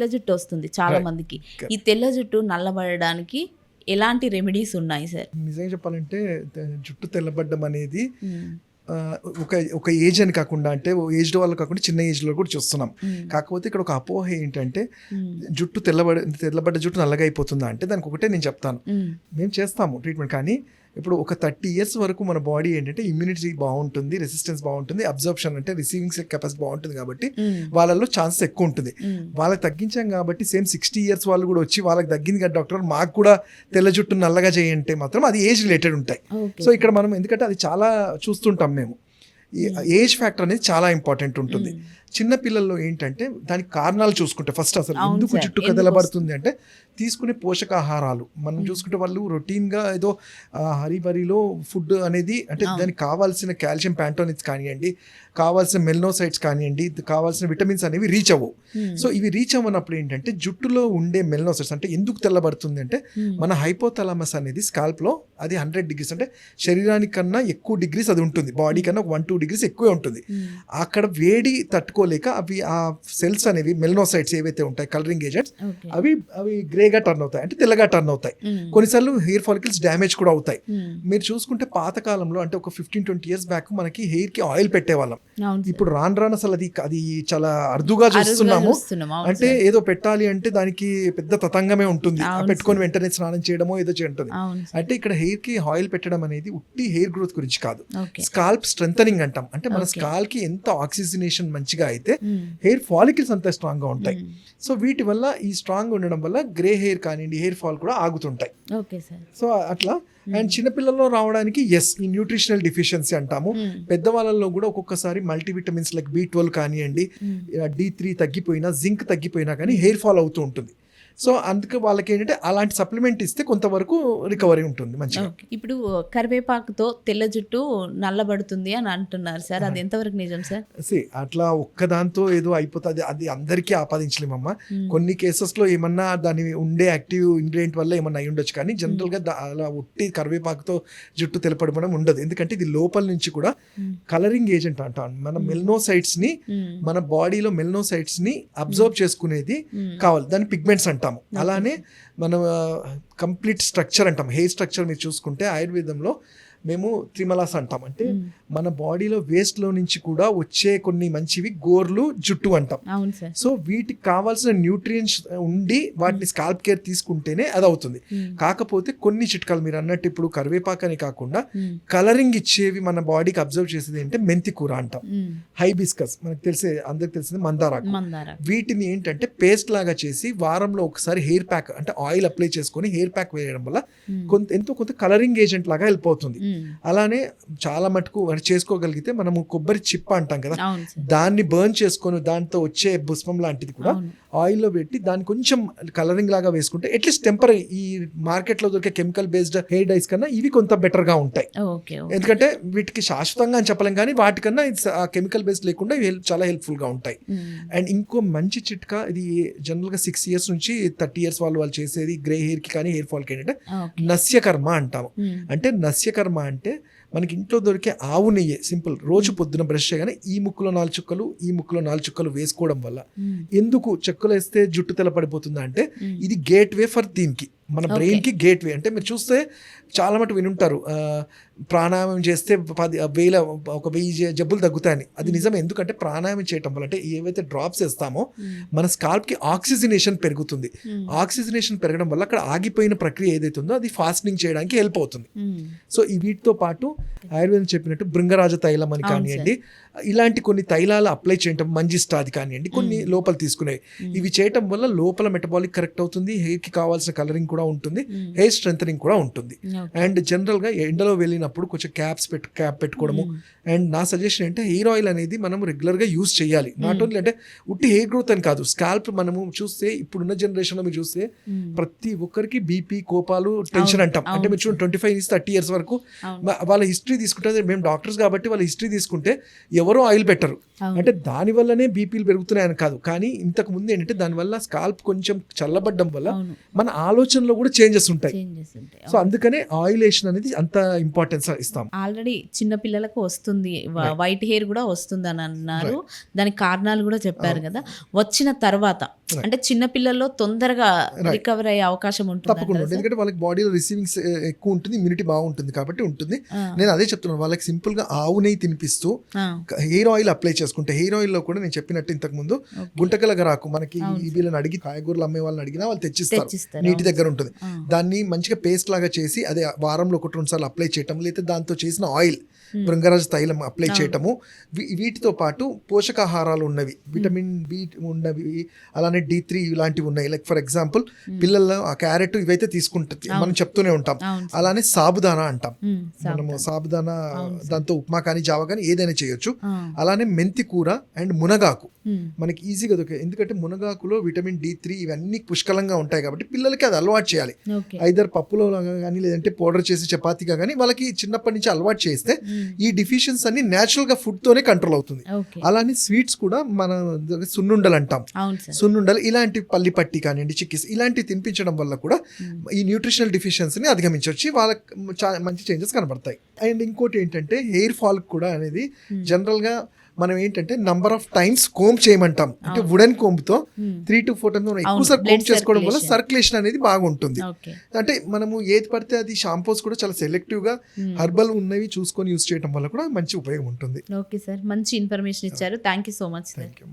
తెల్ల జుట్టు వస్తుంది చాలా. మందికి. ఈ తెల్ల జుట్టు నల్లబడడానికి ఎలాంటి రెమెడీస్ ఉన్నాయి సార్ నిజంగా చెప్పాలంటే జుట్టు తెల్లబడ్డం అనేది ఆ, ఒక ఒక ఏజ్ అని కాకుండా అంటే ఏజ్డ్ వాళ్ళు కాకుండా చిన్న ఏజ్లో కూడా చూస్తున్నాం. కాకపోతే ఇక్కడ ఒక అపోహ ఏంటంటే జుట్టు తెల్లబడ తెల్లబడ్డ జుట్టు నల్లగా అయిపోతుందా అంటే దానికి ఒకటే నేను చెప్తాను. మేము చేస్తాము ట్రీట్మెంట్ కానీ ఇప్పుడు ఒక థర్టీ ఇయర్స్ వరకు మన బాడీ ఏంటంటే ఇమ్యూనిటీ బాగుంటుంది రెసిస్టెన్స్ బాగుంటుంది అబ్జర్ప్షన్ అంటే రిసీవింగ్ కెపాసిటీ బాగుంటుంది కాబట్టి వాళ్ళల్లో ఛాన్సెస్ ఎక్కువ ఉంటుంది. వాళ్ళకి తగ్గించాం కాబట్టి సేమ్ సిక్స్టీ ఇయర్స్ వాళ్ళు కూడా వచ్చి వాళ్ళకి తగ్గింది కదా డాక్టర్ మాకు కూడా తెల్ల జుట్టు నల్లగా చేయంటే మాత్రం అది ఏజ్ రిలేటెడ్ ఉంటాయి. సో ఇక్కడ మనం ఎందుకంటే అది చాలా చూస్తుంటాం మేము. ఈ ఏజ్ ఫ్యాక్టర్ అనేది చాలా ఇంపార్టెంట్ ఉంటుంది. చిన్న పిల్లల్లో ఏంటంటే దానికి కారణాలు చూసుకుంటే ఫస్ట్ అసలు ఎందుకు జుట్టు కదలబడుతుంది అంటే తీసుకునే పోషకాహారాలు. మనం చూసుకుంటే వాళ్ళు రొటీన్గా ఏదో హరిబరిలో ఫుడ్ అనేది అంటే దానికి కావాల్సిన కాల్షియం ప్యాంటోనిట్స్ కానివ్వండి కావాల్సిన మెల్నోసైట్స్ కానివ్వండి కావాల్సిన విటమిన్స్ అనేవి రీచ్ అవ్వవు. సో ఇవి రీచ్ అవ్వనప్పుడు ఏంటంటే జుట్టులో ఉండే మెల్నోసైట్స్ అంటే ఎందుకు తెల్లబడుతుంది అంటే మన హైపోథలామస్ అనేది స్కాల్ప్లో అది హండ్రెడ్ డిగ్రీస్ అంటే శరీరానికి కన్నా ఎక్కువ డిగ్రీస్ అది ఉంటుంది. బాడీ కన్నా ఒక వన్ టూ డిగ్రీస్ ఎక్కువే ఉంటుంది. అక్కడ వేడి తట్టుకోలేక అవి ఆ సెల్స్ అనేవి మెల్నోసైట్స్ ఏవైతే ఉంటాయి కలరింగ్ ఏజెంట్స్ అవి అవి గ్రేగా టర్న్ అవుతాయి. అంటే తెల్లగా టర్న్ అవుతాయి. కొన్నిసార్లు హెయిర్ ఫాలికల్స్ డ్యామేజ్ కూడా అవుతాయి. మీరు చూసుకుంటే పాతకాలంలో అంటే ఒక ఫిఫ్టీన్ ట్వంటీ ఇయర్స్ బ్యాక్ మనకి హెయిర్కి ఆయిల్ పెట్టేవాళ్ళం. ఇప్పుడు రాను రాను అసలు అది అది చాలా అరుదుగా చూస్తున్నాము. అంటే. ఏదో పెట్టాలి అంటే దానికి పెద్ద తతంగమే ఉంటుంది. పెట్టుకొని వెంటనే స్నానం చేయడమో ఏదో సార్. అంటే ఇక్కడ హెయిర్కి ఆయిల్ పెట్టడం అనేది ఉట్టి హెయిర్ గ్రోత్ గురించి కాదు. స్కాల్ప్ స్ట్రెంథనింగ్ అంటాం. అంటే మన. స్కాల్కి ఎంత ఆక్సిజనేషన్ మంచిగా అయితే. హెయిర్ ఫాలికల్స్ అంత స్ట్రాంగ్గా ఉంటాయి. సో వీటి వల్ల ఈ స్ట్రాంగ్ ఉండడం వల్ల గ్రే హెయిర్ కానివ్వండి హెయిర్ ఫాల్ కూడా ఆగుతుంటాయి. Okay sir. సో అట్లా. అండ్ చిన్నపిల్లల్లో రావడానికి ఎస్ ఈ న్యూట్రిషనల్ డిఫిషియన్సీ అంటాము. మ్మ్. పెద్దవాళ్ళలో కూడా ఒక్కొక్కసారి మల్టీవిటమిన్స్ లైక్ బి ట్వెల్వ్ కానివ్వండి. డి త్రీ తగ్గిపోయినా జింక్ తగ్గిపోయినా కానీ హెయిర్ ఫాల్ అవుతూ ఉంటుంది. సో అందుకే వాళ్ళకి ఏంటంటే అలాంటి సప్లిమెంట్ ఇస్తే కొంతవరకు రికవరీ ఉంటుంది మంచిగా. ఇప్పుడు కరివేపాకుతో తెల్ల జుట్టు నల్లబడుతుంది అని అంటున్నారు సార్. అది ఎంతవరకు నిజం సార్? See, అట్లా ఒక్కదాంతో ఏదో అయిపోతుంది. అది అందరికీ ఆపాదించలేమమ్మా. మ్మ్. కొన్ని కేసెస్లో ఏమన్నా దాని ఉండే యాక్టివ్ ఇంగ్రీడియంట్ వల్ల ఏమన్నా అయి ఉండొచ్చు. కానీ జనరల్గా దా- అలా ఉట్టి కరివేపాకుతో జుట్టు తెలపడడం ఉండదు. ఎందుకంటే ఇది లోపల నుంచి కూడా. కలరింగ్ ఏజెంట్ అంటాం. మన మెల్నోసైట్స్ని. మన బాడీలో మెల్నోసైట్స్ని అబ్జర్వ్ చేసుకునేది. కావాలి. దాన్ని పిగ్మెంట్స్ అంటాము. అలానే మనం కంప్లీట్ స్ట్రక్చర్ అంటాం హెయిర్ స్ట్రక్చర్ మీరు చూసుకుంటే ఆయుర్వేదంలో మేము త్రిమలాస్ అంటాం అంటే. మన బాడీలో వేస్ట్లో నుంచి కూడా వచ్చే కొన్ని మంచివి గోర్లు జుట్టు అంటాం సో వీటికి కావాల్సిన న్యూట్రియంట్స్ ఉండి వాటిని స్కాల్ప్ కేర్ తీసుకుంటేనే అది అవుతుంది. కాకపోతే కొన్ని చిట్కాలు మీరు అన్నట్టు ఇప్పుడు కరివేపాకు అని కాకుండా. కలరింగ్ ఇచ్చేవి మన బాడీకి అబ్జర్వ్ చేసేది అంటే మెంతి కూర అంటాం. హైబిస్కస్ మనకు తెలిసే అందరికి తెలిసింది మందారాకు మందార వీటిని ఏంటంటే పేస్ట్ లాగా చేసి వారంలో ఒకసారి హెయిర్ ప్యాక్ అంటే ఆయిల్ అప్లై చేసుకొని హెయిర్ ప్యాక్ వేయడం వల్ల. కొంత ఎంతో కొంత కలరింగ్ ఏజెంట్ లాగా హెల్ప్ అవుతుంది మ్మ్. అలానే చాలా మటుకు అది చేసుకోగలిగితే మనము కొబ్బరి చిప్ప అంటాం కదా. దాన్ని బర్న్ చేసుకొని దాంతో వచ్చే పుష్పం లాంటిది కూడా ఆయిల్లో పెట్టి దాన్ని కొంచెం కలరింగ్ లాగా వేసుకుంటే అట్లీస్ట్ టెంపరీ ఈ మార్కెట్లో దొరికే కెమికల్ బేస్డ్ హెయిర్ డైస్ కన్నా ఇవి కొంత better గా ఉంటాయి ఎందుకంటే వీటికి శాశ్వతంగా అని చెప్పలేం కానీ వాటికన్నా ఇది ఆ కెమికల్ బేస్డ్ లేకుండా చాలా helpful గా ఉంటాయి. మ్మ్. అండ్ ఇంకో మంచి చిట్కా ఇది జనరల్గా సిక్స్ ఇయర్స్ నుంచి థర్టీ ఇయర్స్ వాళ్ళు వాళ్ళు చేసేది గ్రే హెయిర్కి కానీ హెయిర్ ఫాల్కి ఏంటంటే నస్యకర్మ అంటాము. మ్మ్. అంటే నస్యకర్మ అంటే మనకి ఇంట్లో దొరికే ఆవు నెయ్యి సింపుల్ రోజు పొద్దున బ్రష్ చేయగానే ఈ ముక్కులో నాలుగు చుక్కలు ఈ ముక్కులో నాలుగు చుక్కలు వేసుకోవడం వల్ల. ఎందుకు చెక్కలు వేస్తే జుట్టు తెల్లపడిపోతుందా అంటే. ఇది గేట్ వే ఫర్ దీనికి మన Okay. బ్రెయిన్కి గేట్ వే అంటే మీరు చూస్తే చాలా మటు వినుంటారు ప్రాణాయామం చేస్తే పది వేల ఒక వెయ్యి జబ్బులు తగ్గుతాయని అది నిజం ఎందుకంటే ప్రాణాయామం చేయటం వల్ల అంటే ఏవైతే డ్రాప్స్ వేస్తామో. మన స్కాల్ప్కి ఆక్సిజనేషన్ పెరుగుతుంది. ఆక్సిజనేషన్ పెరగడం వల్ల అక్కడ ఆగిపోయిన ప్రక్రియ ఏదైతే ఉందో అది ఫాస్టింగ్ చేయడానికి హెల్ప్ అవుతుంది. సో ఈ వీటితో పాటు ఆయుర్వేదం చెప్పినట్టు భృంగరాజ తైలం అని కానివ్వండి ఇలాంటి కొన్ని తైలాలు అప్లై చేయటం మంజిస్టాది కానివ్వండి కొన్ని. లోపల తీసుకునేవి. ఇవి చేయటం వల్ల లోపల మెటబాలిక్ కరెక్ట్ అవుతుంది హెయిర్కి కావాల్సిన కలరింగ్ కూడా ఉంటుంది. హెయిర్ స్ట్రెంథనింగ్ కూడా ఉంటుంది. అండ్ జనరల్గా ఎండలో వెళ్ళినప్పుడు కొంచెం క్యాప్స్ పెట్టు క్యాప్ పెట్టుకోవడము. అండ్ నా సజెషన్ అంటే హెయిర్ ఆయిల్ అనేది మనం రెగ్యులర్గా యూస్ చేయాలి నాట్. ఓన్లీ అంటే ఉట్టి హెయిర్ గ్రోత్ అని కాదు స్కాల్ప్ మనము చూస్తే ఇప్పుడున్న జనరేషన్లో మీరు చూస్తే. ప్రతి ఒక్కరికి బీపీ కోపాలు టెన్షన్ అంటాం అంటే మీరు చూడండి ట్వంటీ ఫైవ్ నుంచి థర్టీ ఇయర్స్ వరకు వాళ్ళ హిస్టరీ తీసుకుంటే మేము డాక్టర్స్ కాబట్టి వాళ్ళ హిస్టరీ తీసుకుంటే ఎవరో ఆయిల్ పెట్టరు. అంటే దాని వల్లనే బీపీలు పెరుగుతున్నాయని కాదు. కానీ ఇంతకు ముందు ఏంటంటే దానివల్ల స్కాల్ప్ కొంచెం చల్లబడ్డం వల్ల మన ఆలోచనలో కూడా చేంజెస్ ఉంటాయి. సో అందుకనే ఆయిలేషన్ అనేది అంత ఇంపార్టెన్స్ ఇస్తాం. ఆల్రెడీ చిన్న పిల్లలకు వస్తుంది. వైట్ హెయిర్ కూడా వస్తుంది అని అన్నారు దానికి కారణాలు కూడా చెప్పారు కదా. వచ్చిన తర్వాత అంటే చిన్న పిల్లల్లో తొందరగా రికవర్ అయ్యే అవకాశం ఉంటుంది తప్పకుండా ఎందుకంటే వాళ్ళకి బాడీలో రిసీవింగ్స్ ఎక్కువ ఉంటుంది ఇమ్యూనిటీ బాగుంటుంది కాబట్టి ఉంటుంది. నేను అదే చెప్తున్నాను వాళ్ళకి సింపుల్గా ఆవు నెయ్యి తినిపిస్తూ హెయిర్ ఆయిల్ అప్లై చేసుకుంటే హెయిర్ ఆయిల్లో కూడా నేను చెప్పినట్టు ఇంతకు ముందు గుంటకలగా రాకు. మనకి వీళ్ళని అడిగి కాయగూరలు అమ్మే వాళ్ళని అడిగినా వాళ్ళు తెచ్చిస్తారు. నీటి దగ్గర ఉంటుంది. దాన్ని మంచిగా పేస్ట్ లాగా చేసి అదే వారంలో ఒకటి రెండు సార్లు అప్లై చేయటం లేదా దాంతో చేసిన ఆయిల్ బృంగరాజ తైలం అప్లై చేయటము. వీటితో పాటు పోషకాహారాలు ఉన్నవి విటమిన్ బి ఉన్నవి అలానే డి త్రీ ఇలాంటివి ఉన్నాయి. లైక్ ఫర్ ఎగ్జాంపుల్ పిల్లలు ఆ క్యారెట్ ఇవైతే తీసుకుంటుంది. మనం చెప్తూనే ఉంటాం. అలానే సాబుదానా అంటాం. సా- మనము సాబుదానా దాంతో ఉప్మా కానీ జావా కానీ ఏదైనా చేయొచ్చు. అలానే మెంతి కూర అండ్ మునగాకు. ఉమ్, మనకి ఈజీగా దొరికే ఎందుకంటే మునగాకులో విటమిన్ డి త్రీ ఇవన్నీ పుష్కలంగా ఉంటాయి కాబట్టి పిల్లలకి అది అలవాటు చేయాలి. ఐదర్ పప్పులో కానీ లేదంటే పౌడర్ చేసి చపాతీగా కానీ వాళ్ళకి చిన్నప్పటి నుంచి అలవాటు చేస్తే ఉమ్, ఈ డిఫిషియన్స్ అన్ని natural గా ఫుడ్ తోనే కంట్రోల్ అవుతుంది. అలానే స్వీట్స్ కూడా మన సున్నుండలు అంటాం. అవును సున్నుండలు ఇలాంటి పల్లి పట్టి కానివ్వండి చిక్కిస్ ఇలాంటివి తినిపించడం వల్ల కూడా ఈ న్యూట్రిషనల్ డిఫిషియన్సీని అధిగమించవచ్చు. వాళ్ళకి మంచి చేంజెస్ కనబడతాయి. అండ్ ఇంకోటి ఏంటంటే హెయిర్ ఫాల్ కూడా అనేది జనరల్గా మనం ఏంటంటే నంబర్ ఆఫ్ టైమ్స్ కోమ్ చేయమంటాం. అంటే వుడెన్ కోంబ్తో త్రీ టు ఫోర్ టైమ్స్ మనం ఎక్కువసారి కోమ్ చేసుకోవడం వల్ల. సర్క్యులేషన్ అనేది బాగుంటుంది. అంటే మనము ఏది పడితే అది షాంపూస్ కూడా చాలా సెలెక్టివ్గా హర్బల్ ఉన్నవి చూసుకొని యూస్ చేయడం వల్ల కూడా మంచి ఉపయోగం ఉంటుంది. Okay sir. మంచి ఇన్ఫర్మేషన్ ఇచ్చారు. Thank you so much thank you